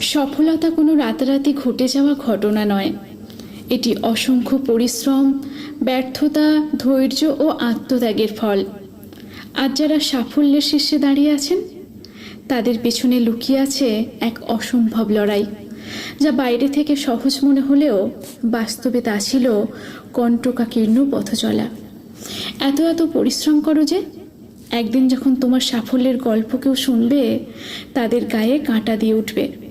সফলতা কোনো রাতারাতি ঘটে যাওয়া ঘটনা নয়। এটি অসংখ্য পরিশ্রম, ব্যর্থতা, ধৈর্য ও আত্মত্যাগের ফল। আজ যারা সাফল্যের শীর্ষে দাঁড়িয়ে আছেন, তাদের পেছনে লুকিয়ে আছে এক অসম্ভব লড়াই, যা বাইরে থেকে সহজ মনে হলেও বাস্তবে তা ছিল কণ্টকাকীর্ণ পথ চলা। এত এত পরিশ্রম করো যে, একদিন যখন তোমার সাফল্যের গল্প কেউ শুনবে, তাদের গায়ে কাঁটা দিয়ে উঠবে।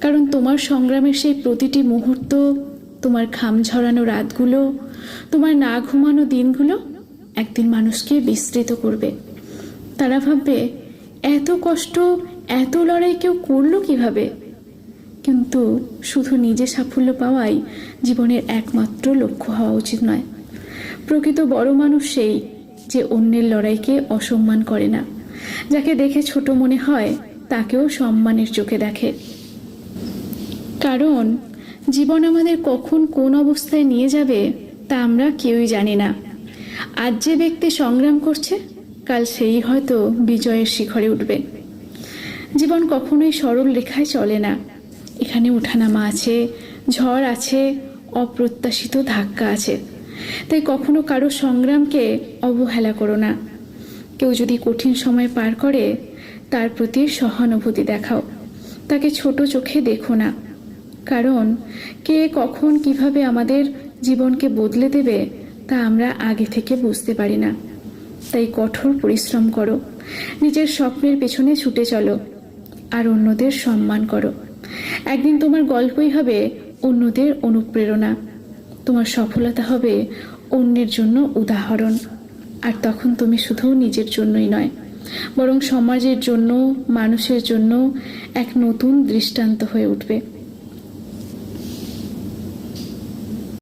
কারণ তোমার সংগ্রামের সেই প্রতিটি মুহূর্ত, তোমার ঘাম ঝরানো রাতগুলো, তোমার না ঘুমানো দিনগুলো একদিন মানুষকে বিস্তৃত করবে। তারা ভাববে, এত কষ্ট, এত লড়াই কেউ করল কীভাবে? কিন্তু শুধু নিজে সাফল্য পাওয়াই জীবনের একমাত্র লক্ষ্য হওয়া উচিত নয়। প্রকৃত বড় মানুষ সেই যে অন্যের লড়াইকে অসম্মান করে না। যাকে দেখে ছোট মনে হয়, তাকেও সম্মানের চোখে দেখে। কারণ, জীবন আমাদের কখন কোন অবস্থায় নিয়ে যাবে তা আমরা কেউই জানি না। আজ যে ব্যক্তি সংগ্রাম করছে, কাল সেই হয়তো বিজয়ের শিখরে উঠবে। জীবন কখনোই সরল রেখায় চলে না। এখানে উঠানামা আছে, ঝড় আছে, অপ্রত্যাশিত ধাক্কা আছে। তাই কখনো কারও সংগ্রামকে অবহেলা করো না। কেউ যদি কঠিন সময় পার করে, তার প্রতি সহানুভূতি দেখাও। তাকে ছোট চোখে দেখো না। কারণ কে কখন কীভাবে আমাদের জীবনকে বদলে দেবে তা আমরা আগে থেকে বুঝতে পারি না। তাই কঠোর পরিশ্রম করো। নিজের স্বপ্নের পেছনে ছুটে চলো আর অন্যদের সম্মান করো। একদিন তোমার গল্পই হবে অন্যদের অনুপ্রেরণা। তোমার সফলতা হবে অন্যের জন্য উদাহরণ। আর তখন তুমি শুধু নিজের জন্যই নয়, বরং সমাজের জন্য, মানুষের জন্য এক নতুন দৃষ্টান্ত হয়ে উঠবে।